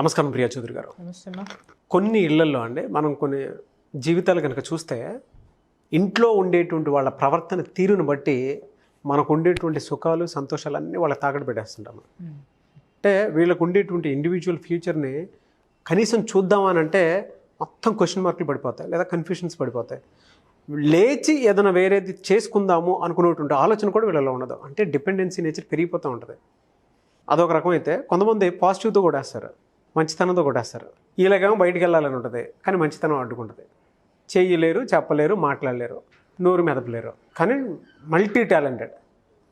నమస్కారం ప్రియా చౌదరి గారు. కొన్ని ఇళ్ళలో అండి మనం కొన్ని జీవితాలు కనుక చూస్తే ఇంట్లో ఉండేటువంటి వాళ్ళ ప్రవర్తన తీరును బట్టి మనకు ఉండేటువంటి సుఖాలు సంతోషాలు అన్నీ వాళ్ళ తాకట్టు పెట్టేస్తుంటాము. అంటే వీళ్ళకు ఉండేటువంటి ఇండివిజువల్ ఫ్యూచర్ని కనీసం చూద్దామనంటే మొత్తం క్వశ్చన్ మార్కులు పడిపోతాయి లేదా కన్ఫ్యూషన్స్ పడిపోతాయి. లేచి ఏదైనా వేరేది చేసుకుందాము అనుకునేటువంటి ఆలోచన కూడా వీళ్ళలో ఉండదు. అంటే డిపెండెన్సీ నేచర్ పెరిగిపోతూ ఉంటుంది. అదొక రకం అయితే కొంతమంది పాజిటివ్తో కొట్టేస్తారు మంచితనంతో కొట్టేస్తారు. వీళ్ళకేమో బయటికి వెళ్ళాలని ఉంటుంది కానీ మంచితనం అడ్డుకుంటుంది. చేయలేరు చెప్పలేరు మాట్లాడలేరు నోరు మెదపలేరు. కానీ మల్టీ టాలెంటెడ్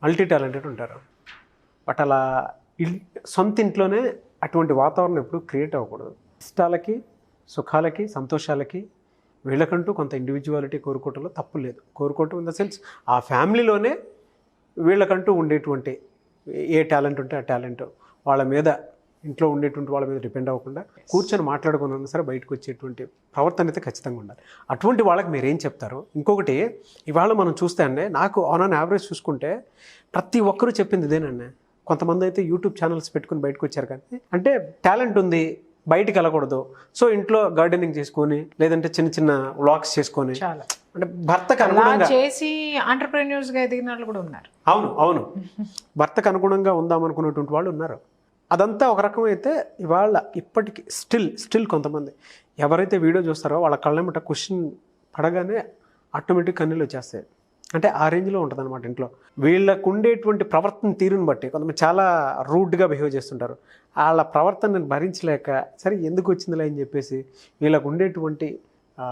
మల్టీ టాలెంటెడ్ ఉంటారు. బట్ అలా సొంత ఇంట్లోనే అటువంటి వాతావరణం ఎప్పుడు క్రియేట్ అవ్వకూడదు. ఇష్టాలకి సుఖాలకి సంతోషాలకి వీళ్ళకంటూ కొంత ఇండివిజువాలిటీ కోరుకోవటంలో తప్పు లేదు. కోరుకోవటం ఇన్ ద సెన్స్ ఆ ఫ్యామిలీలోనే వీళ్ళకంటూ ఉండేటువంటి ఏ టాలెంట్ ఉంటే ఆ టాలెంట్ వాళ్ళ మీద ఇంట్లో ఉండేటువంటి వాళ్ళ మీద డిపెండ్ అవ్వకుండా కూర్చొని మాట్లాడుకున్నా సరే బయటకు వచ్చేటువంటి ప్రవర్తన అయితే ఖచ్చితంగా ఉండాలి. అటువంటి వాళ్ళకి మీరు ఏం చెప్తారు? ఇంకొకటి ఇవాళ మనం చూస్తే అండి నాకు ఆన్ అన్ యావరేజ్ చూసుకుంటే ప్రతి ఒక్కరూ చెప్పింది ఇదేనండి కొంతమంది అయితే యూట్యూబ్ ఛానల్స్ పెట్టుకుని బయటకు వచ్చారు కానీ అంటే టాలెంట్ ఉంది బయటికి వెళ్ళకూడదు. సో ఇంట్లో గార్డెనింగ్ చేసుకొని లేదంటే చిన్న చిన్న వ్లాగ్స్ చేసుకొని అంటే భర్తకు అనుగుణంగా చేసి ఎదిగిన వాళ్ళు కూడా ఉన్నారు. అవును అవును. భర్తకు అనుగుణంగా ఉందామనుకున్నటువంటి వాళ్ళు ఉన్నారు. అదంతా ఒక రకం అయితే ఇవాళ ఇప్పటికి స్టిల్ స్టిల్ కొంతమంది. ఎవరైతే వీడియో చూస్తారో వాళ్ళ కళ్ళెమ్మట క్వశ్చన్ పడగానే ఆటోమేటిక్ కన్నీళ్ళు వచ్చేస్తాయి. అంటే ఆ రేంజ్లో ఉంటుంది అనమాట ఇంట్లో. వీళ్ళకు ఉండేటువంటి ప్రవర్తన తీరుని బట్టి కొంతమంది చాలా రూడ్గా బిహేవ్ చేస్తుంటారు. వాళ్ళ ప్రవర్తనని భరించలేక సరే ఎందుకు వచ్చిందిలే? అని చెప్పేసి వీళ్ళకు ఉండేటువంటి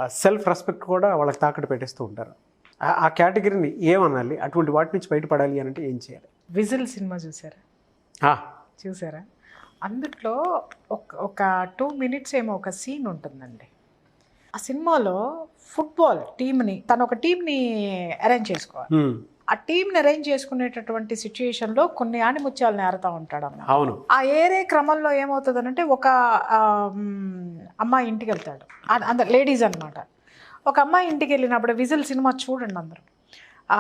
సెల్ఫ్ రెస్పెక్ట్ కూడా వాళ్ళకి తాకట్టు పెట్టేస్తూ ఉంటారు. ఆ- కేటగిరీని ఏమనాలి? అటువంటి వాటి నుంచి బయటపడాలి అని అంటే ఏం చేయాలి? విజిల్ సినిమా చూసారా? చూసారా? అందుట్లో ఒక ఒక టూ మినిట్స్ ఏమో ఒక సీన్ ఉంటుందండి. ఆ సినిమాలో ఫుట్బాల్ టీంని తను ఒక టీంని అరేంజ్ చేసుకోవాలి. ఆ టీంని అరేంజ్ చేసుకునేటటువంటి సిచ్యుయేషన్లో కొన్ని ఆణిముత్యాలను ఏరుతా ఉంటాడు అన్న అవును. ఆ ఏరే క్రమంలో ఏమవుతుందనంటే ఒక అమ్మాయి ఇంటికి వెళ్తాడు. అందరు లేడీస్ అన్నమాట. ఒక అమ్మాయి ఇంటికి వెళ్ళినప్పుడు విజిల్ సినిమా చూడండి అందరూ. ఆ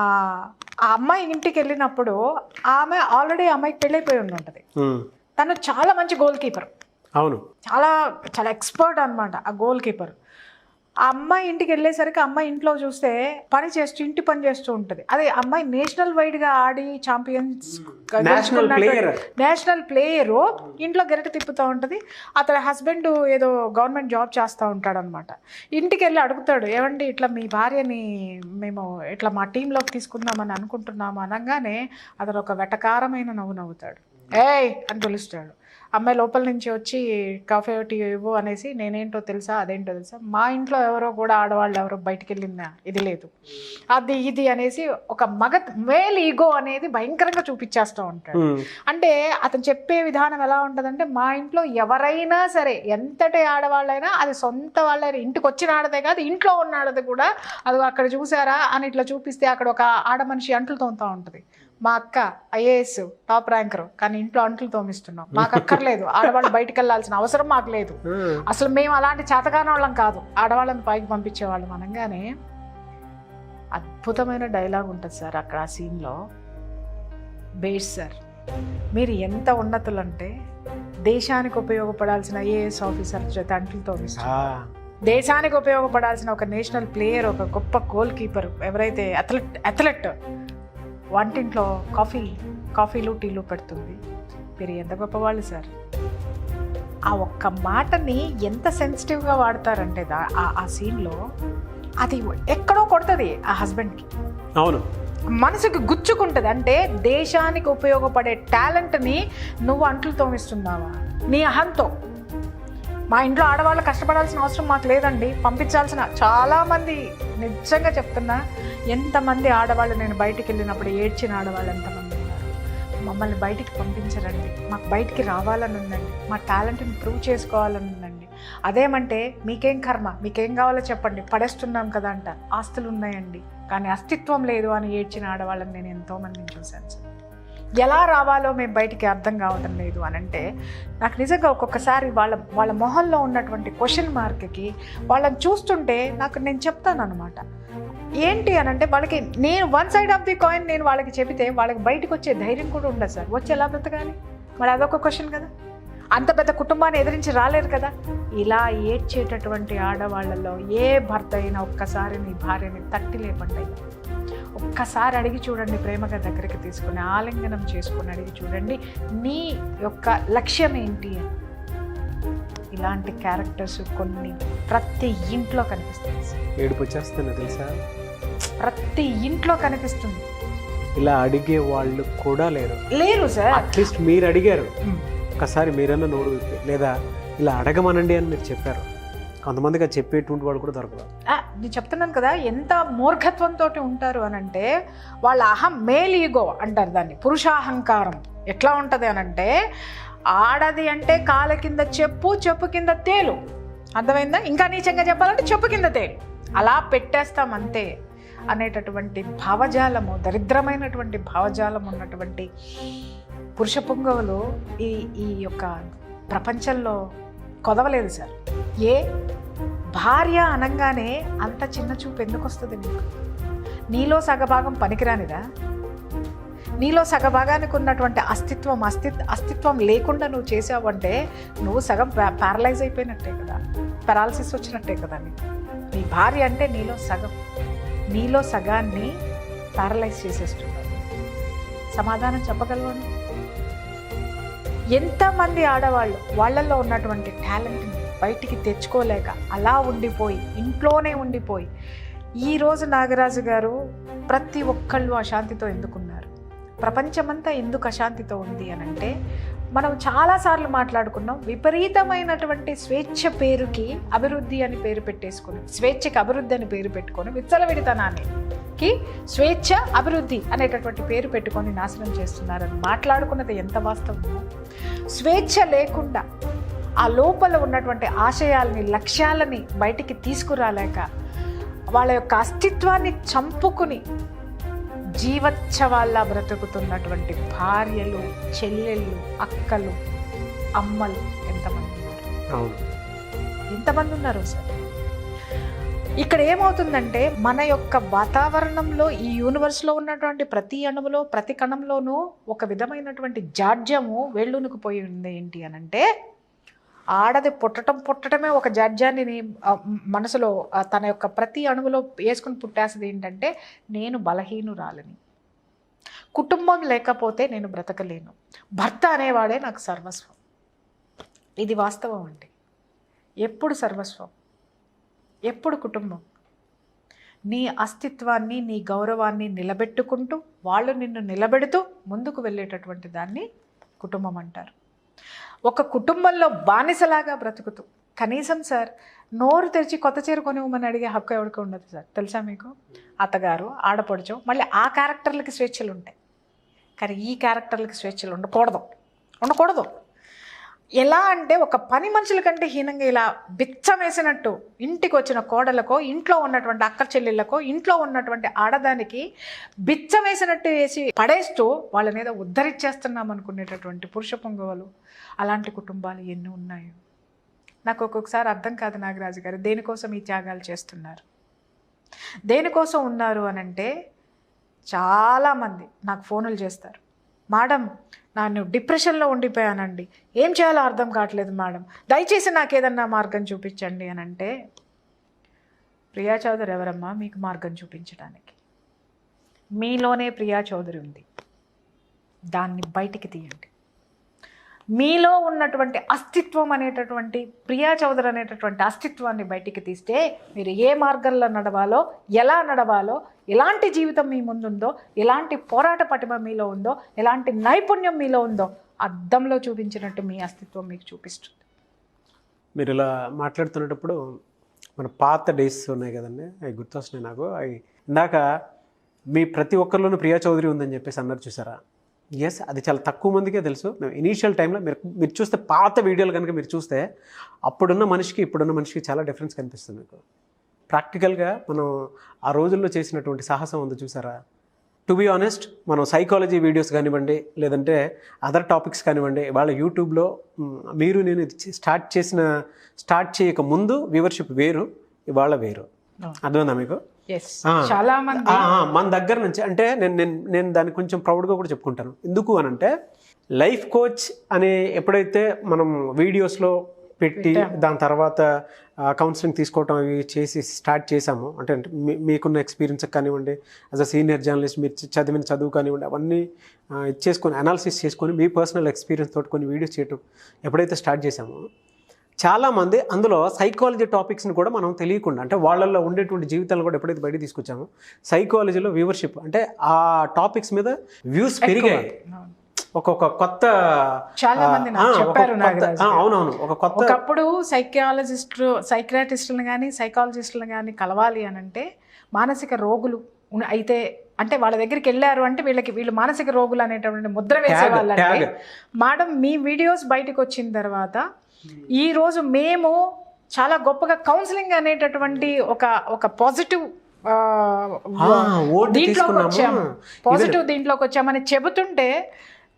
అమ్మాయి ఇంటికి వెళ్ళినప్పుడు ఆమె ఆల్రెడీ అమ్మాయికి పెళ్ళైపోయి ఉంటుంది తను చాలా మంచి గోల్ కీపర్ అవును. చాలా చాలా ఎక్స్పర్ట్ అనమాట ఆ గోల్ కీపర్ ఆ అమ్మాయి ఇంటికి వెళ్ళేసరికి అమ్మాయి ఇంట్లో చూస్తే పని చేస్తూ ఇంటి పని చేస్తూ ఉంటుంది. అదే అమ్మాయి నేషనల్ వైడ్గా ఆడి champions national player national player ఇంట్లో గెరట తిప్పుతూ ఉంటుంది. అతని హస్బెండ్ ఏదో గవర్నమెంట్ జాబ్ చేస్తూ ఉంటాడనమాట. ఇంటికి వెళ్ళి అడుగుతాడు ఏమండి ఇట్లా మీ భార్యని మేము ఇట్లా మా టీంలోకి తీసుకుందామని అనుకుంటున్నాము అనగానే అతను ఒక వెటకారమైన నవ్వు నవ్వుతాడు. ఏయ్ అని పిలుస్తాడు. అమ్మాయి లోపల నుంచి వచ్చి కాఫీ టీ ఇవ్వు అనేసి నేనేంటో తెలుసా? అదేంటో తెలుసా? మా ఇంట్లో ఎవరో కూడా ఆడవాళ్ళు ఎవరో బయటికి వెళ్ళిందా ఇది లేదు. అది ఇది అనేసి ఒక మగ మేల్ ఈగో అనేది భయంకరంగా చూపించేస్తూ ఉంటాడు. అంటే అతను చెప్పే విధానం ఎలా ఉంటుందంటే మా ఇంట్లో ఎవరైనా సరే ఎంతటి ఆడవాళ్ళైనా అది సొంత వాళ్ళైనా ఇంటికి వచ్చిన ఆడదే కాదు ఇంట్లో ఉన్న ఆడది కూడా అది అక్కడ చూసారా? అని ఇట్లా చూపిస్తే అక్కడ ఒక ఆడ మనిషి అంట్లు తోముతూ ఉంటుంది. మా అక్క ఐఏఎస్ టాప్ ర్యాంకర్. కానీ ఇంట్లో అంట్లు తోమిస్తున్నాం. మాకు అక్కర్లేదు. ఆడవాళ్ళు బయటికి వెళ్ళాల్సిన అవసరం మాకు లేదు. అసలు మేము అలాంటి చేతగాని వాళ్ళం కాదు. ఆడవాళ్ళని పైకి పంపించేవాళ్ళం అనగానే అద్భుతమైన డైలాగ్ ఉంటుంది సార్ అక్కడ ఆ సీన్లో. బేస్ సార్ మీరు ఎంత ఉన్నతులంటే దేశానికి ఉపయోగపడాల్సిన ఐఏఎస్ ఆఫీసర్ చేత అంట్లు తోమిస్తారు దేశానికి ఉపయోగపడాల్సిన ఒక నేషనల్ ప్లేయర్ ఒక గొప్ప గోల్ కీపర్ ఎవరైతే అథ్లెట్ అథ్లెట్ వంటింట్లో కాఫీ కాఫీలు టీలు పెడుతుంది. మీరు ఎంత గొప్పవాళ్ళు సార్? ఆ ఒక్క మాటని ఎంత సెన్సిటివ్గా వాడతారంటే ఆ- ఆ సీన్లో అది ఎక్కడో కొడుతుంది ఆ హస్బెండ్కి. అవును. మనసుకి గుచ్చుకుంటుంది. అంటే దేశానికి ఉపయోగపడే టాలెంట్ని నువ్వు అంట్లు తోమిస్తున్నావా? నీ అహంతో. మా ఇంట్లో ఆడవాళ్ళు కష్టపడాల్సిన అవసరం మాకు లేదండి. పంపించాల్సిన చాలామంది నిజంగా చెప్తున్నా ఎంతమంది ఆడవాళ్ళు నేను బయటికి వెళ్ళినప్పుడు ఏడ్చిన ఆడవాళ్ళు ఎంతమంది ఉన్నారు? మమ్మల్ని బయటికి పంపించరండి. మాకు బయటికి రావాలని ఉందండి మా టాలెంట్ని ప్రూవ్ చేసుకోవాలని ఉందండి అదేమంటే మీకేం కర్మ? మీకేం కావాలో చెప్పండి. పడేస్తున్నాం కదా అంట ఆస్తులు ఉన్నాయండి కానీ అస్తిత్వం లేదు అని ఏడ్చిన ఆడవాళ్ళని నేను ఎంతోమందిని చూశాను సార్. ఎలా రావాలో మేము బయటికి అర్థం కావడం లేదు అని అంటే నాకు నిజంగా ఒక్కొక్కసారి వాళ్ళ వాళ్ళ మొహంలో ఉన్నటువంటి క్వశ్చన్ మార్క్కి వాళ్ళని చూస్తుంటే నాకు నేను చెప్తాను అనమాట ఏంటి అని అంటే వాళ్ళకి నేను one side of the coin నేను వాళ్ళకి చెబితే వాళ్ళకి బయటకు వచ్చే ధైర్యం కూడా ఉండదు సార్. వచ్చి ఎలా బ్రతకాలి? మరి అదొక క్వశ్చన్ కదా. అంత పెద్ద కుటుంబాన్ని ఎదిరించి రాలేరు కదా. ఇలా ఏడ్చేటటువంటి ఆడవాళ్ళలో ఏ భర్త అయినా ఒక్కసారి నీ భార్యని తట్టి లేపండి. అయ్యా. ఒక్కసారి అడిగి చూడండి ప్రేమగా దగ్గరికి తీసుకుని ఆలింగనం చేసుకుని అడిగి చూడండి. నీ యొక్క లక్ష్యం ఏంటి? అని ఇలాంటి క్యారెక్టర్స్ కొన్ని ప్రతి ఇంట్లో. ఏడుపు వచ్చేస్తున్నా తెలుసా? ప్రతి ఇంట్లో కనిపిస్తుంది. ఇలా అడిగే వాళ్ళు కూడా లేరు. లేరు సార్. అట్లీస్ట్ మీరు అడిగారు. ఒకసారి మీరన్నా నోరు లేదా ఇలా అడగమనండి అని మీరు చెప్పారు. కొంతమందికి చెప్పేటువంటి వాళ్ళు కూడా దొరకదు నేను చెప్తున్నాను కదా ఎంత మూర్ఖత్వంతో ఉంటారు అని అంటే వాళ్ళ అహం మేల్ ఈగో అంటారు దాన్ని పురుషాహంకారం. ఎట్లా ఉంటుంది అని అంటే ఆడది అంటే కాల కింద చెప్పు చెప్పు కింద తేలు. అర్థమైందా? ఇంకా నీచంగా చెప్పాలంటే చెప్పు కింద తేలు. అలా పెట్టేస్తాం అంతే అనేటటువంటి భావజాలము దరిద్రమైనటువంటి భావజాలం ఉన్నటువంటి పురుష పుంగవులు ఈ ఈ యొక్క ప్రపంచంలో కొదవలేదు సార్. ఏ? భార్య అనగానే అంత చిన్న చూపు ఎందుకు వస్తుంది నీకు? నీలో సగభాగం పనికిరానిదా? నీలో సగభాగానికి ఉన్నటువంటి అస్తిత్వం అస్తిత్ అస్తిత్వం లేకుండా నువ్వు చేసావంటే నువ్వు సగం ప్యారలైజ్ అయిపోయినట్టే కదా. పెరాలసిస్ వచ్చినట్టే కదా నీకు. నీ భార్య అంటే నీలో సగం. నీలో సగాన్ని ప్యారలైజ్ చేసేస్తున్నావు సమాధానం చెప్పగలవా నువ్వు? ఎంతమంది ఆడవాళ్ళు వాళ్ళల్లో ఉన్నటువంటి టాలెంట్ని బయటికి తెచ్చుకోలేక అలా ఉండిపోయి ఇంట్లోనే ఉండిపోయి ఈరోజు నాగరాజు గారు ప్రతి ఒక్కళ్ళు అశాంతితో ఎందుకున్నారు? ప్రపంచమంతా ఎందుకు అశాంతితో ఉంది అని అంటే మనం చాలాసార్లు మాట్లాడుకున్నాం విపరీతమైనటువంటి స్వేచ్ఛ పేరుకి అభివృద్ధి అని పేరు పెట్టేసుకుని స్వేచ్ఛకి అభివృద్ధి అని పేరు పెట్టుకొని విచ్చలవిడితనానికి స్వేచ్ఛ అభివృద్ధి అనేటటువంటి పేరు పెట్టుకొని నాశనం చేస్తున్నారని మాట్లాడుకున్నది ఎంత వాస్తవమో? స్వేచ్ఛ లేకుండా ఆ లోపల ఉన్నటువంటి ఆశయాల్ని లక్ష్యాలని బయటికి తీసుకురాలేక వాళ్ళ యొక్క అస్తిత్వాన్ని చంపుకుని జీవచ్ఛవాల్లా బ్రతుకుతున్నటువంటి భార్యలు చెల్లెళ్ళు అక్కలు అమ్మలు ఎంతమంది ఉన్నారు? అవును. ఎంతమంది ఉన్నారు సార్? ఇక్కడ ఏమవుతుందంటే మన యొక్క వాతావరణంలో ఈ యూనివర్స్లో ఉన్నటువంటి ప్రతి అణువులో ప్రతి కణంలోనూ ఒక విధమైనటువంటి జాడ్యము వేళ్ళునుకుపోయి ఉంది ఏంటి అని అంటే ఆడది పుట్టడం పుట్టడమే ఒక జాడ్యాన్ని మనసులో తన యొక్క ప్రతి అణువులో వేసుకుని పుట్టేస్తుంది ఏంటంటే నేను బలహీనురాలని. కుటుంబం లేకపోతే నేను బ్రతకలేను. భర్త అనేవాడే నాకు సర్వస్వం. ఇది వాస్తవం అండి. ఎప్పుడు సర్వస్వం? ఎప్పుడు కుటుంబం? నీ అస్తిత్వాన్ని నీ గౌరవాన్ని నిలబెట్టుకుంటూ వాళ్ళు నిన్ను నిలబెడుతూ ముందుకు వెళ్ళేటటువంటి దాన్ని కుటుంబం అంటారు. ఒక కుటుంబంలో బానిసలాగా బ్రతుకుతూ కనీసం సార్ నోరు తెరిచి కొత్త చీర కొనివ్వమని అడిగే హక్కు ఎవరికి ఉండదు సార్. తెలుసా మీకు? అత్తగారు ఆడపడుచు మళ్ళీ ఆ క్యారెక్టర్లకి స్వేచ్ఛలు ఉంటాయి కానీ ఈ క్యారెక్టర్లకి స్వేచ్ఛలు ఉండకూడదు. ఉండకూడదు. ఎలా అంటే ఒక పని మనుషుల కంటే హీనంగా ఇలా బిచ్చమేసినట్టు ఇంటికి వచ్చిన కోడలకో ఇంట్లో ఉన్నటువంటి అక్క చెల్లెళ్ళకో ఇంట్లో ఉన్నటువంటి ఆడదానికి బిచ్చం వేసినట్టు వేసి పడేస్తూ వాళ్ళని ఏదో ఉద్ధరించేస్తున్నాం అనుకునేటటువంటి పురుష పొంగవలు. అలాంటి కుటుంబాలు ఎన్ని ఉన్నాయో. నాకు ఒక్కొక్కసారి అర్థం కాదు నాగరాజు గారు దేనికోసం ఈ త్యాగాలు చేస్తున్నారు? దేనికోసం ఉన్నారు అని అంటే చాలామంది నాకు ఫోనులు చేస్తారు. మేడం నన్ను డిప్రెషన్లో ఉండిపోయానండి. ఏం చేయాలో అర్థం కావట్లేదు మేడం. దయచేసి నాకు ఏదన్నా మార్గం చూపించండి అని అంటే ప్రియా చౌదరి ఎవరమ్మా? మీకు మార్గం చూపించడానికి. మీలోనే ప్రియా చౌదరి ఉంది. దాన్ని బయటికి తీయండి. మీలో ఉన్నటువంటి అస్తిత్వం అనేటటువంటి ప్రియా చౌదరి అనేటటువంటి అస్తిత్వాన్ని బయటికి తీస్తే మీరు ఏ మార్గంలో నడవాలో ఎలా నడవాలో ఎలాంటి జీవితం మీ ముందుందో ఎలాంటి పోరాట పటిమ మీలో ఉందో ఎలాంటి నైపుణ్యం మీలో ఉందో అద్దంలో చూపించినట్టు మీ అస్తిత్వం మీకు చూపిస్తుంది. మీరు ఇలా మాట్లాడుతున్నప్పుడు మన పాత డేస్ ఉన్నాయి కదండి అవి గుర్తొస్తున్నాయి నాకు. అవి ఇందాక మీ ప్రతి ఒక్కరిలోనూ ప్రియా చౌదరి ఉందని చెప్పేసి అన్నారు చూసారా? ఎస్ అది చాలా తక్కువ మందికే తెలుసు. మేము ఇనీషియల్ టైంలో మీరు మీరు చూస్తే పాత వీడియోలు కనుక మీరు చూస్తే అప్పుడున్న మనిషికి ఇప్పుడున్న మనిషికి చాలా డిఫరెన్స్ కనిపిస్తుంది మీకు. ప్రాక్టికల్గా మనం ఆ రోజుల్లో చేసినటువంటి సాహసం ఉంది చూసారా? టు బి ఆనెస్ట్ మనం సైకాలజీ వీడియోస్ కానివ్వండి లేదంటే అదర్ టాపిక్స్ కానివ్వండి వాళ్ళ యూట్యూబ్లో మీరు నేను స్టార్ట్ చేసిన స్టార్ట్ చేయక ముందు వ్యూవర్షిప్ వేరు ఇవాళ వేరు. అర్థమైందా మీకు. చాలా మంది మన దగ్గర నుంచి అంటే నేను నేను నేను దాన్ని కొంచెం ప్రౌడ్గా కూడా చెప్పుకుంటాను. ఎందుకు అని అంటే లైఫ్ కోచ్ అనే ఎప్పుడైతే మనం వీడియోస్లో పెట్టి దాని తర్వాత కౌన్సిలింగ్ తీసుకోవటం అవి చేసి స్టార్ట్ చేసాము అంటే మీకున్న ఎక్స్పీరియన్స్ కానివ్వండి యాజ్ అ సీనియర్ జర్నలిస్ట్ మీరు చదివిన చదువు కానివ్వండి అవన్నీ ఆ, ఇది చేసుకొని అనాలిసిస్ చేసుకొని మీ పర్సనల్ ఎక్స్పీరియన్స్ తోటి కొన్ని వీడియోస్ చేయటం ఎప్పుడైతే స్టార్ట్ చేసామో చాలామంది అందులో సైకాలజీ టాపిక్స్ని కూడా మనం తెలియకుండా అంటే వాళ్ళల్లో ఉండేటువంటి జీవితాలను కూడా ఎప్పుడైతే బయట తీసుకొచ్చామో సైకాలజీలో వ్యూవర్షిప్ అంటే ఆ టాపిక్స్ మీద వ్యూస్ పెరిగాయి. ఒక్కొక్క కొత్త చాలా మంది అవునవును ఒక కొత్త ఒకప్పుడు సైకియాలజిస్టులు సైక్రాటిస్టులను కానీ సైకాలజిస్టులను కానీ కలవాలి అని అంటే మానసిక రోగులు అయితే అంటే వాళ్ళ దగ్గరికి వెళ్ళారు అంటే వీళ్ళకి వీళ్ళు మానసిక రోగులు అనేటటువంటి ముద్ర వేసేవాళ్ళంటే. మేడం మీ వీడియోస్ బయటకు వచ్చిన తర్వాత ఈ రోజు మేము చాలా గొప్పగా కౌన్సిలింగ్ అనేటటువంటి ఒక ఒక పాజిటివ్ దీంట్లోకి. వచ్చాము. పాజిటివ్ దీంట్లోకి వచ్చామని చెబుతుంటే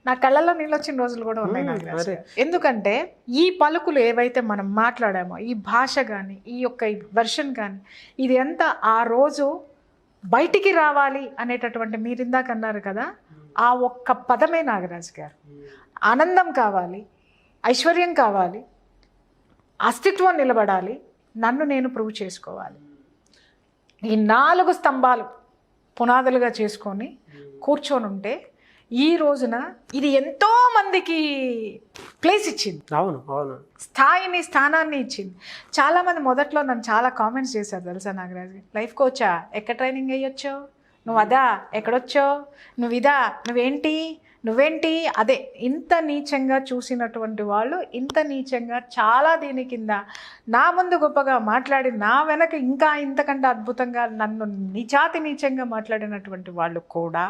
నా కళ్ళల్లో నీళ్ళు వచ్చిన రోజులు కూడా ఉన్నాయి. ఎందుకంటే ఈ పలుకులు ఏవైతే మనం మాట్లాడామో ఈ భాష కానీ ఈ యొక్క వెర్షన్ కానీ ఇది ఎంత ఆ రోజు బయటికి రావాలి అనేటటువంటి మీరు ఇందాక అన్నారు కదా ఆ ఒక్క పదమే నాగరాజు గారు. ఆనందం కావాలి ఐశ్వర్యం కావాలి అస్తిత్వం నిలబడాలి నన్ను నేను ప్రూవ్ చేసుకోవాలి. ఈ నాలుగు స్తంభాలు పునాదులుగా చేసుకొని కూర్చొని ఉంటే ఈ రోజున ఇది ఎంతో మందికి ప్లేస్ ఇచ్చింది. అవును అవును. స్థాయిని స్థానాన్ని ఇచ్చింది. చాలామంది మొదట్లో నన్ను చాలా కామెంట్స్ చేశారు తెలుసా నాగరాజు గారు? లైఫ్ కోచా ఎక్కడ ట్రైనింగ్ అయ్యొచ్చో నువ్వు అదా? ఎక్కడొచ్చో నువ్వు ఇదా నువ్వేంటి? నువ్వేంటి? అదే ఇంత నీచంగా చూసినటువంటి వాళ్ళు ఇంత నీచంగా చాలా దీని కింద నా ముందు గొప్పగా మాట్లాడి నా వెనక ఇంకా ఇంతకంటే అద్భుతంగా నన్ను నిచాతి నీచంగా మాట్లాడినటువంటి వాళ్ళు కూడా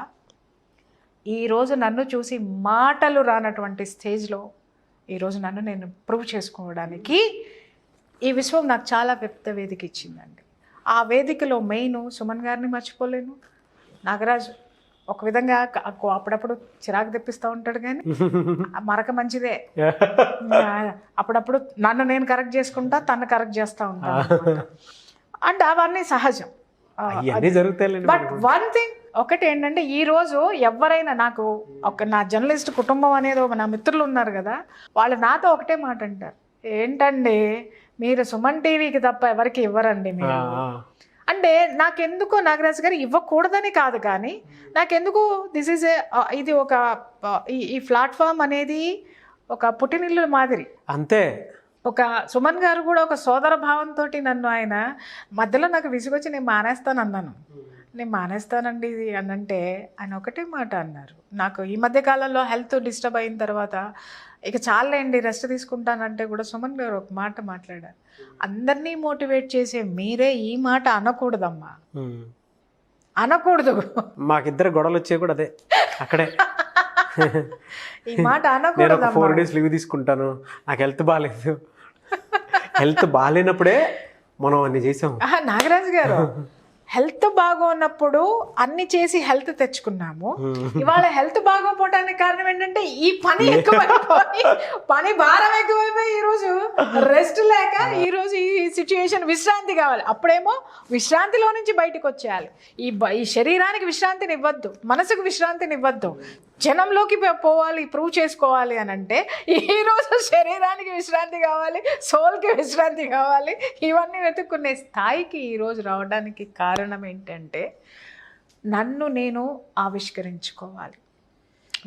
ఈరోజు నన్ను చూసి మాటలు రానటువంటి స్టేజ్లో ఈరోజు నన్ను నేను ప్రూవ్ చేసుకోవడానికి ఈ విశ్వం నాకు చాలా పెద్ద వేదిక ఇచ్చిందండి. ఆ వేదికలో మెయిన్ సుమన్ గారిని మర్చిపోలేను. నాగరాజు ఒక విధంగా అప్పుడప్పుడు చిరాకు తెప్పిస్తూ ఉంటాడు కానీ మరక మంచిదే. అప్పుడప్పుడు నన్ను నేను కరెక్ట్ చేసుకుంటా తను కరెక్ట్ చేస్తూ ఉంటాను. అంటే అవన్నీ సహజం. బట్ వన్ థింగ్ ఒకటి ఏంటంటే ఈ రోజు ఎవరైనా నాకు ఒక నా జర్నలిస్ట్ కుటుంబం అనేది ఒక నా మిత్రులు ఉన్నారు కదా వాళ్ళు నాతో ఒకటే మాట అంటారు. ఏంటండి మీరు సుమన్ టీవీకి తప్ప ఎవరికి ఇవ్వరండి మీరు? ఆ. అంటే నాకెందుకో నాగరాజు గారు ఇవ్వకూడదని కాదు కానీ నాకెందుకు దిస్ ఈజ్ ఏ ఇది ఒక ఈ ప్లాట్ఫామ్ అనేది ఒక పుట్టినిల్లు మాదిరి. అంతే. ఒక సుమన్ గారు కూడా ఒక సోదర భావంతో నన్ను ఆయన మధ్యలో నాకు విసుగొచ్చి నేను మానేస్తాను అన్నాను నేను మానేస్తానండి ఇది అని అంటే ఆయన ఒకటే మాట అన్నారు. నాకు ఈ మధ్య కాలంలో హెల్త్ డిస్టర్బ్ అయిన తర్వాత ఇక చాలండి రెస్ట్ తీసుకుంటానంటే కూడా సుమన్ గారు ఒక మాట మాట్లాడారు. అందరినీ మోటివేట్ చేసే మీరే ఈ మాట అనకూడదమ్మా. అనకూడదు. మాకిద్దరు గొడవలు వచ్చాయి కూడా అదే అక్కడే. ఈ మాట అనకూడదమ్మా. ఫోర్ డేస్ లీవ్ తీసుకుంటాను నాకు హెల్త్ బాగాలేదు హెల్త్ బాగాలేనప్పుడే మనం అన్ని చేసాం. నాగరాజు గారు. హెల్త్ బాగోన్నప్పుడు అన్ని చేసి హెల్త్ తెచ్చుకున్నాము. ఇవాళ హెల్త్ బాగోపోవడానికి కారణం ఏంటంటే ఈ పని ఎక్కువైపోయి పని భారం ఎక్కువైపోయి ఈ రోజు రెస్ట్ లేక ఈ రోజు ఈ సిచ్యుయేషన్ విశ్రాంతి కావాలి. అప్పుడేమో విశ్రాంతిలో నుంచి బయటకు వచ్చేయాలి ఈ ఈ శరీరానికి విశ్రాంతిని ఇవ్వద్దు మనసుకు విశ్రాంతిని ఇవ్వద్దు జనంలోకి పోవాలి ప్రూవ్ చేసుకోవాలి అని అంటే ఈ రోజు శరీరానికి విశ్రాంతి కావాలి సోల్కి విశ్రాంతి కావాలి. ఇవన్నీ వెతుక్కునే స్థాయికి ఈరోజు రావడానికి కారణం కారణం ఏంటంటే నన్ను నేను ఆవిష్కరించుకోవాలి.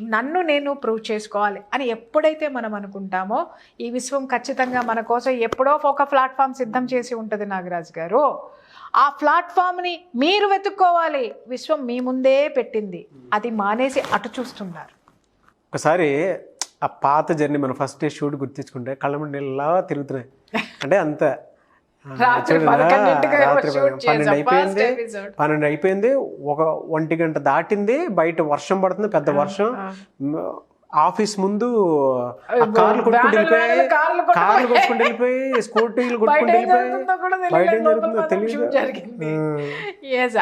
నన్ను నేను ప్రూవ్ చేసుకోవాలి అని ఎప్పుడైతే మనం అనుకుంటామో ఈ విశ్వం ఖచ్చితంగా మన కోసం ఎప్పుడో ఒక ప్లాట్ఫామ్ సిద్ధం చేసి ఉంటుంది నాగరాజు గారు. ఆ ప్లాట్ఫామ్ని మీరు వెతుక్కోవాలి. విశ్వం మీ ముందే పెట్టింది. అది మానేసి అటు చూస్తున్నారు. ఒకసారి ఆ పాత జర్నీ మనం ఫస్ట్ డే షూట్ గుర్తించుకుంటే కళ్ళ నీళ్ళలా తిరుగుతున్నాయి. అంటే అంత పన్నెండు అయిపోయింది. పన్నెండు అయిపోయింది. ఒక ఒంటి గంట దాటింది. బయట వర్షం పడుతుంది పెద్ద వర్షం. ఆఫీస్ ముందు కార్లు కొట్టుకుంటూ కార్లు కొట్టుకుంటూ వెళ్ళిపోయి స్కూటీలు కొట్టుకుంటూ వెళ్ళిపోయి బయట జరుగుతుందో తెలియదు.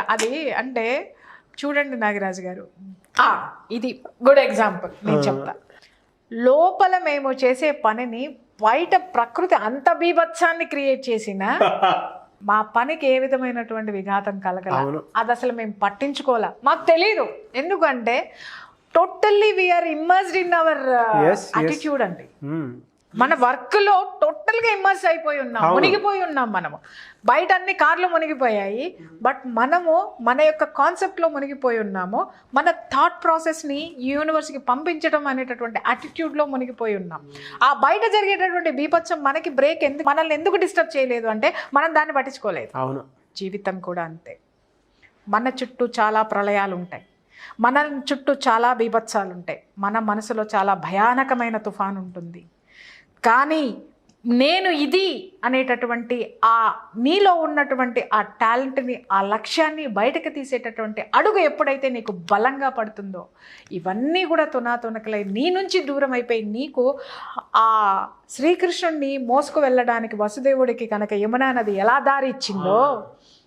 అది అంటే చూడండి నాగరాజు గారు. ఇది గుడ్ ఎగ్జాంపుల్. నేను చెప్తా. లోపల మేము చేసే పనిని బయట ప్రకృతి అంత బీభత్సాన్ని క్రియేట్ చేసిన మా పనికి ఏ విధమైనటువంటి విఘాతం కలగల. అది అసలు మేము పట్టించుకోలే మాకు తెలియదు ఎందుకంటే totally we're immersed in our. Attitude అండి మ్మ్. మన వర్క్లో టోటల్గా ఇమ్మర్స్ అయిపోయి ఉన్నాం. మునిగిపోయి ఉన్నాం మనము. బయట అన్ని కార్లు మునిగిపోయాయి బట్ మనము మన యొక్క కాన్సెప్ట్లో మునిగిపోయి ఉన్నాము. మన థాట్ ప్రాసెస్ని యూనివర్స్కి పంపించడం అనేటటువంటి attitude లో మునిగిపోయి ఉన్నాం. ఆ బయట జరిగేటటువంటి బీపత్సం మనకి బ్రేక్ ఎందుకు మనల్ని ఎందుకు డిస్టర్బ్ చేయలేదు అంటే మనం దాన్ని పట్టించుకోలేదు. అవును. జీవితం కూడా అంతే. మన చుట్టూ చాలా ప్రళయాలు ఉంటాయి మన చుట్టూ చాలా బీభత్సాలు ఉంటాయి మన మనసులో చాలా భయానకమైన తుఫాన్ ఉంటుంది కానీ నేను ఇది అనేటటువంటి ఆ నీలో ఉన్నటువంటి ఆ టాలెంట్ని ఆ లక్ష్యాన్ని బయటకు తీసేటటువంటి అడుగు ఎప్పుడైతే నీకు బలంగా పడుతుందో ఇవన్నీ కూడా తునాతునకలై నీ నుంచి దూరం అయిపోయి నీకు ఆ శ్రీకృష్ణుడిని మోసుకు వెళ్ళడానికి వసుదేవుడికి కనుక యమునా నది ఎలా దారి ఇచ్చిందో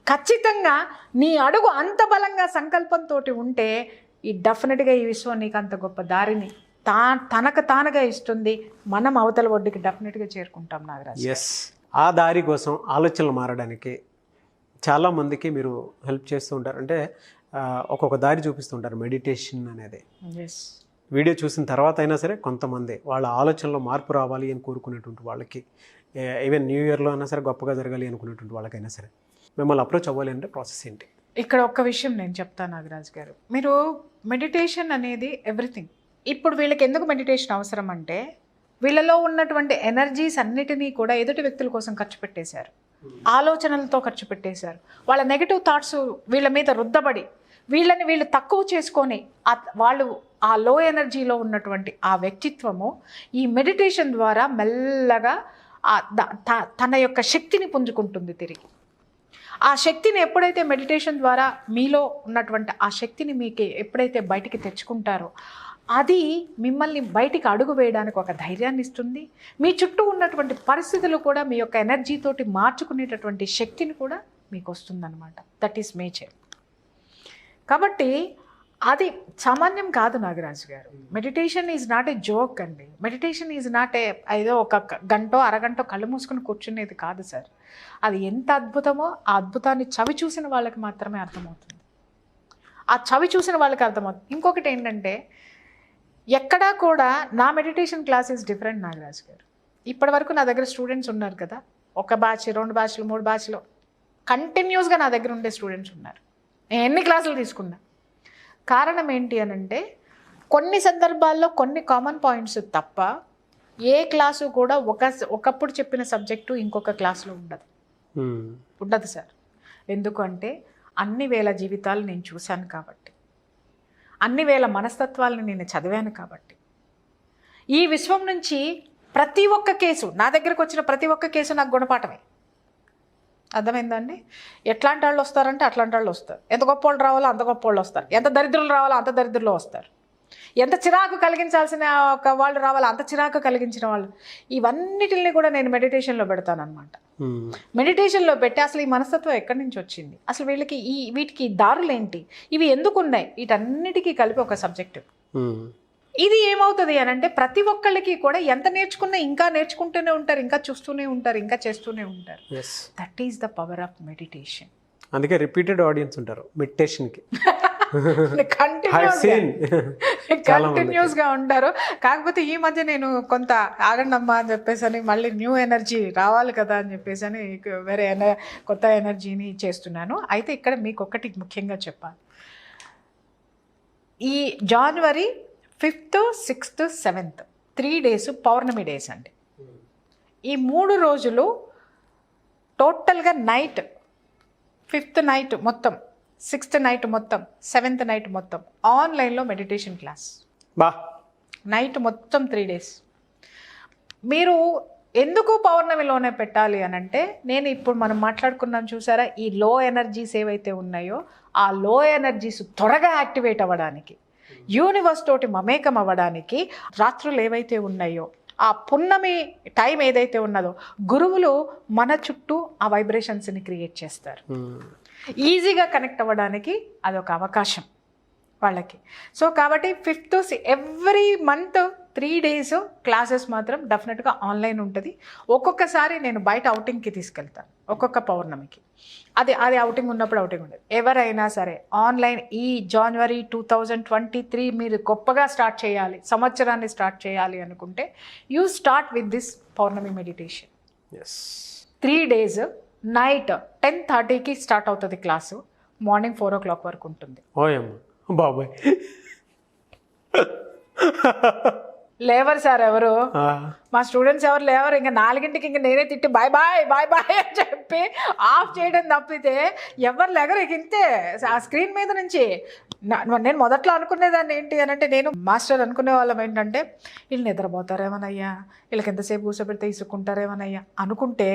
ఖచ్చితంగా నీ అడుగు అంత బలంగా సంకల్పంతో ఉంటే ఈ డెఫినెట్గా ఈ విశ్వం నీకు అంత గొప్ప దారిని తా తనకు తానుగా ఇస్తుంది మనం అవతల ఒడ్డుకి డెఫినెట్గా చేరుకుంటాం నాగరాజ్ ఎస్ ఆ దారి కోసం ఆలోచనలు మారడానికి చాలామందికి మీరు హెల్ప్ చేస్తూ ఉంటారు. అంటే ఒక్కొక్క దారి చూపిస్తుంటారు మెడిటేషన్ అనేది. ఎస్ వీడియో చూసిన తర్వాత అయినా సరే కొంతమంది వాళ్ళ ఆలోచనలో మార్పు రావాలి అని కోరుకునేటువంటి వాళ్ళకి ఈవెన్ న్యూ ఇయర్లో అయినా సరే గొప్పగా జరగాలి అనుకునేటువంటి వాళ్ళకైనా సరే మిమ్మల్ని అప్రోచ్ అవ్వాలి అంటే ప్రాసెస్ ఏంటి? ఇక్కడ ఒక్క విషయం నేను చెప్తాను నాగరాజ్ గారు. మీరు మెడిటేషన్ అనేది ఎవ్రీథింగ్ ఇప్పుడు వీళ్ళకి ఎందుకు మెడిటేషన్ అవసరం అంటే వీళ్ళలో ఉన్నటువంటి ఎనర్జీస్ అన్నిటినీ కూడా ఎదుటి వ్యక్తుల కోసం ఖర్చు పెట్టేశారు. ఆలోచనలతో ఖర్చు పెట్టేశారు. వాళ్ళ నెగిటివ్ థాట్స్ వీళ్ళ మీద రుద్దబడి వీళ్ళని వీళ్ళు తక్కువ చేసుకొని వాళ్ళు ఆ లో ఎనర్జీలో ఉన్నటువంటి ఆ వ్యక్తిత్వము ఈ మెడిటేషన్ ద్వారా మెల్లగా తన యొక్క శక్తిని పుంజుకుంటుంది తిరిగి. ఆ శక్తిని ఎప్పుడైతే మెడిటేషన్ ద్వారా మీలో ఉన్నటువంటి ఆ శక్తిని మీకు ఎప్పుడైతే బయటికి తెచ్చుకుంటారో అది మిమ్మల్ని బయటికి అడుగు వేయడానికి ఒక ధైర్యాన్ని ఇస్తుంది. మీ చుట్టూ ఉన్నటువంటి పరిస్థితులు కూడా మీ యొక్క ఎనర్జీతోటి మార్చుకునేటటువంటి శక్తిని కూడా మీకు వస్తుందన్నమాట. దట్ ఈస్ మేచర్ కాబట్టి అది సామాన్యం కాదు నాగరాజు గారు. Meditation is not a joke అండి. మెడిటేషన్ ఈజ్ నాట్ ఏ ఏదో ఒక గంటో అరగంటో కళ్ళు మూసుకుని కూర్చునేది కాదు సార్. అది ఎంత అద్భుతమో ఆ అద్భుతాన్ని చవి చూసిన వాళ్ళకి మాత్రమే అర్థమవుతుంది. ఆ చవి చూసిన వాళ్ళకి అర్థమవుతుంది. ఇంకొకటి ఏంటంటే ఎక్కడా కూడా నా meditation class is different Nagaraj గారు. ఇప్పటి వరకు నా దగ్గర స్టూడెంట్స్ ఉన్నారు కదా. ఒక బ్యాచ్ రెండు బ్యాచ్లు మూడు బ్యాచ్లు కంటిన్యూస్గా నా దగ్గర ఉండే స్టూడెంట్స్ ఉన్నారు. నేను ఎన్ని క్లాసులు తీసుకున్నా? కారణం ఏంటి అని అంటే కొన్ని సందర్భాల్లో కొన్ని కామన్ పాయింట్స్ తప్ప ఏ క్లాసు కూడా ఒక ఒకప్పుడు చెప్పిన సబ్జెక్టు ఇంకొక క్లాస్లో ఉండదు. ఉండదు సార్. ఎందుకంటే అన్ని వేల జీవితాలు నేను చూశాను కాబట్టి. అన్ని వేల మనస్తత్వాలను నేను చదివాను కాబట్టి. ఈ విశ్వం నుంచి ప్రతి ఒక్క కేసు నా దగ్గరకు వచ్చిన ప్రతి ఒక్క కేసు నాకు గుణపాఠమే. అర్థమైందండి? ఎట్లాంటి వాళ్ళు వస్తారంటే అట్లాంటి వాళ్ళు వస్తారు. ఎంత గొప్ప వాళ్ళు రావాలో అంత గొప్ప వాళ్ళు వస్తారు. ఎంత దరిద్రులు రావాలో అంత దరిద్రులు వస్తారు. ఎంత చిరాకు కలిగించాల్సిన ఒక వాళ్ళు రావాలో అంత చిరాకు కలిగించిన వాళ్ళు. ఇవన్నిటిని కూడా నేను మెడిటేషన్లో పెడతాను అనమాట మెడిటేషన్లో పెట్టి అసలు ఈ మనస్తత్వం ఎక్కడి నుంచి వచ్చింది? అసలు వీళ్ళకి ఈ వీటికి దారులు ఏంటి ఇవి ఎందుకు ఉన్నాయి? వీటన్నిటికీ కలిపి ఒక సబ్జెక్ట్. మ్మ్. ఇది ఏమవుతుంది అని అంటే ప్రతి ఒక్కళ్ళకి కూడా ఎంత నేర్చుకున్నా ఇంకా నేర్చుకుంటూనే ఉంటారు ఇంకా చూస్తూనే ఉంటారు ఇంకా చేస్తూనే ఉంటారు. That is the power of meditation అందుకే రిపీటెడ్ ఆడియన్స్ ఉంటారు మెడిటేషన్కి కంటిన్యూస్ గా. ఉంటారు. కాకపోతే ఈ మధ్య నేను కొంత ఆగండమ్మా అని చెప్పేసి అని మళ్ళీ న్యూ ఎనర్జీ రావాలి కదా అని చెప్పేసి అని వేరే కొత్త ఎనర్జీని చేస్తున్నాను. అయితే ఇక్కడ మీకు ఒకటి ముఖ్యంగా చెప్పాలి. ఈ జనవరి fifth sixth seventh three days పౌర్ణమి డేస్ అండి. ఈ మూడు రోజులు టోటల్గా నైట్ ఫిఫ్త్ నైట్ మొత్తం సిక్స్త్ నైట్ మొత్తం సెవెంత్ నైట్ మొత్తం. ఆన్లైన్లో మెడిటేషన్ క్లాస్. బా. నైట్ మొత్తం త్రీ డేస్. మీరు ఎందుకు పౌర్ణమిలోనే పెట్టాలి అని అంటే నేను ఇప్పుడు మనం మాట్లాడుకున్నాం చూసారా ఈ లో ఎనర్జీస్ ఏవైతే ఉన్నాయో ఆ లో ఎనర్జీస్ త్వరగా యాక్టివేట్ అవ్వడానికి యూనివర్స్ తోటి మమేకం అవ్వడానికి రాత్రులు ఏవైతే ఉన్నాయో ఆ పున్నమి టైం ఏదైతే ఉన్నదో గురువులు మన చుట్టూ ఆ వైబ్రేషన్స్ని క్రియేట్ చేస్తారు. ఈజీగా కనెక్ట్ అవ్వడానికి అదొక అవకాశం వాళ్ళకి. సో కాబట్టి fifth every month three days classes మాత్రం డెఫినెట్గా ఆన్లైన్ ఉంటుంది. ఒక్కొక్కసారి నేను బయట అవుటింగ్కి తీసుకెళ్తాను ఒక్కొక్క పౌర్ణమికి. అది అది అవుటింగ్ ఉన్నప్పుడు అవుటింగ్ ఉండదు. ఎవరైనా సరే ఆన్లైన్ ఈ జనవరి టూ థౌజండ్ ట్వంటీ త్రీ మీరు గొప్పగా స్టార్ట్ చేయాలి సంవత్సరాన్ని స్టార్ట్ చేయాలి అనుకుంటే you start with this Pournami meditation. Three days night ten థర్టీకి స్టార్ట్ అవుతుంది class. Morning four o'clock వరకు ఉంటుంది. ఓయమ్మ బాబాయ్. లేవరు సార్ ఎవరు? మా స్టూడెంట్స్ ఎవరు లేవరు. ఇంకా నాలుగింటికి ఇంకా నేనే తిట్టి బాయ్ బాయ్ బాయ్ బాయ్ అని చెప్పి ఆఫ్ చేయడం తప్పితే ఎవరు లేగరు ఇక ఇంతే. ఆ స్క్రీన్ మీద నుంచి. నేను మొదట్లో అనుకునేదాన్ని ఏంటి అని అంటే నేను మాస్టర్ అనుకునే వాళ్ళం ఏంటంటే వీళ్ళు నిద్రపోతారేమోనయ్యా? వీళ్ళకి ఎంతసేపు కూర్చోబెడితే ఇసుక్కుంటారేమోనయ్యా? అనుకుంటే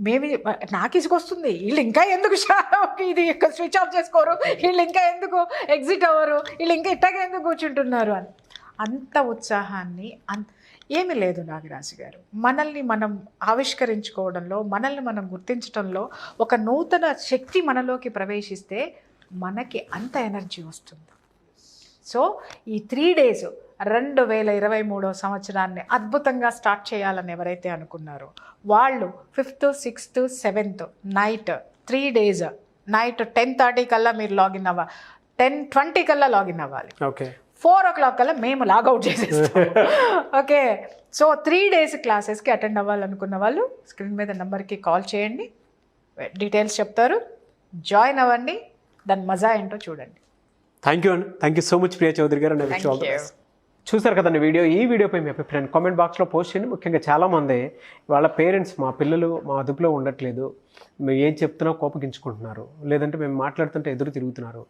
మేము నాకు ఇసుకొస్తుంది. వీళ్ళు ఇంకా ఎందుకు ఇది స్విచ్ ఆఫ్ చేసుకోరు. వీళ్ళు ఇంకా ఎందుకు ఎగ్జిట్ అవ్వరు. వీళ్ళు ఇంకా ఇట్టగా ఎందుకు కూర్చుంటున్నారు? అని. అంత ఉత్సాహాన్ని అన్ ఏమీ లేదు నాగరాజు గారు. మనల్ని మనం ఆవిష్కరించుకోవడంలో మనల్ని మనం గుర్తించడంలో ఒక నూతన శక్తి మనలోకి ప్రవేశిస్తే మనకి అంత ఎనర్జీ వస్తుంది. సో ఈ త్రీ డేస్ రెండు వేల ఇరవై మూడో సంవత్సరాన్ని అద్భుతంగా స్టార్ట్ చేయాలని ఎవరైతే అనుకున్నారో వాళ్ళు fifth sixth seventh night three days night ten thirty కల్లా మీరు లాగిన్ అవ్వ టెన్ ట్వంటీ కల్లా లాగిన్ అవ్వాలి. ఓకే. ఫోర్ ఓ క్లాక్ కల్లా మేము లాగౌట్ చేసేస్తాం. ఓకే. సో త్రీ డేస్ క్లాసెస్కి అటెండ్ అవ్వాలనుకున్న వాళ్ళు స్క్రీన్ మీద నెంబర్కి కాల్ చేయండి. డీటెయిల్స్ చెప్తారు. జాయిన్ అవ్వండి. దాని మజా ఏంటో చూడండి. థ్యాంక్ యూ అండి. Thank you so much Priya Chaudhary గారు చూసారు కదండి వీడియో? ఈ వీడియోపై మీ అభిప్రాయం కామెంట్ బాక్స్లో పోస్ట్ చేయండి. ముఖ్యంగా చాలామంది వాళ్ళ పేరెంట్స్ మా పిల్లలు మా అదుపులో ఉండట్లేదు. మేము ఏం చెప్తున్నా కోపగించుకుంటున్నారు. లేదంటే మేము మాట్లాడుతుంటే ఎదురు తిరుగుతున్నారు.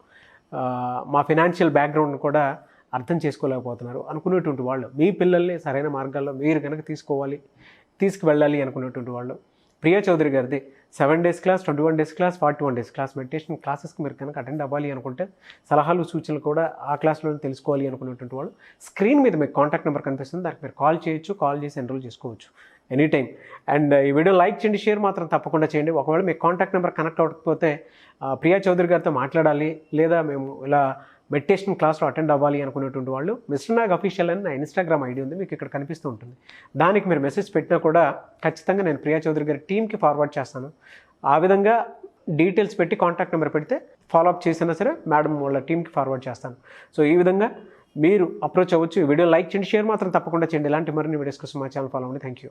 మా ఫినాన్షియల్ బ్యాక్గ్రౌండ్ కూడా అర్థం చేసుకోలేకపోతున్నారు అనుకునేటువంటి వాళ్ళు. మీ పిల్లల్ని సరైన మార్గాల్లో మీరు కనుక తీసుకోవాలి తీసుకువెళ్ళాలి అనుకునేటువంటి వాళ్ళు. ప్రియా చౌదరి గారిది seven days class twenty one days class forty one days class meditation క్లాసెస్కి మీరు కనుక అటెండ్ అవ్వాలి అనుకుంటే సలహాలు సూచనలు కూడా ఆ క్లాస్లో తెలుసుకోవాలి అనుకునేటువంటి వాళ్ళు. స్క్రీన్ మీద మీకు కాంటాక్ట్ నెంబర్ కనిపిస్తుంది. దానికి మీరు కాల్ చేయొచ్చు కాల్ చేసి ఎన్రోల్ చేసుకోవచ్చు. ఎనీ టైం అండ్ ఈ వీడియో లైక్ చేయండి షేర్ మాత్రం తప్పకుండా చేయండి. ఒకవేళ మీ కాంటాక్ట్ నెంబర్ కనెక్ట్ అవ్వకపోతే ప్రియా చౌదరి గారితో మాట్లాడాలి లేదా మేము ఇలా మెడిటేషన్ క్లాస్లో అటెండ్ అవ్వాలి అనుకునేటువంటి వాళ్ళు మిస్టర్ నాగ్ అఫీషియల్ అని నా ఇన్స్టాగ్రామ్ ఐడి ఉంది మీకు ఇక్కడ కనిపిస్తూ ఉంటుంది. దానికి మీరు మెసేజ్ పెట్టినా కూడా ఖచ్చితంగా నేను ప్రియా చౌదరి గారి టీంకి ఫార్వర్డ్ చేస్తాను. ఆ విధంగా డీటెయిల్స్ పెట్టి కాంటాక్ట్ నెంబర్ పెడితే ఫాలోఅప్ చేసినా సరే మేడం వాళ్ళ టీంకి ఫార్వర్డ్ చేస్తాను. సో ఈ విధంగా మీరు అప్రోచ్ అవ్వచ్చు. వీడియో లైక్ చేయండి షేర్ మాత్రం తప్పకుండా చేయండి. ఇలాంటి మరిన్ని వీడియోస్ కోసం మా ఛానల్ ఫాలో అవ్వండి. Thank you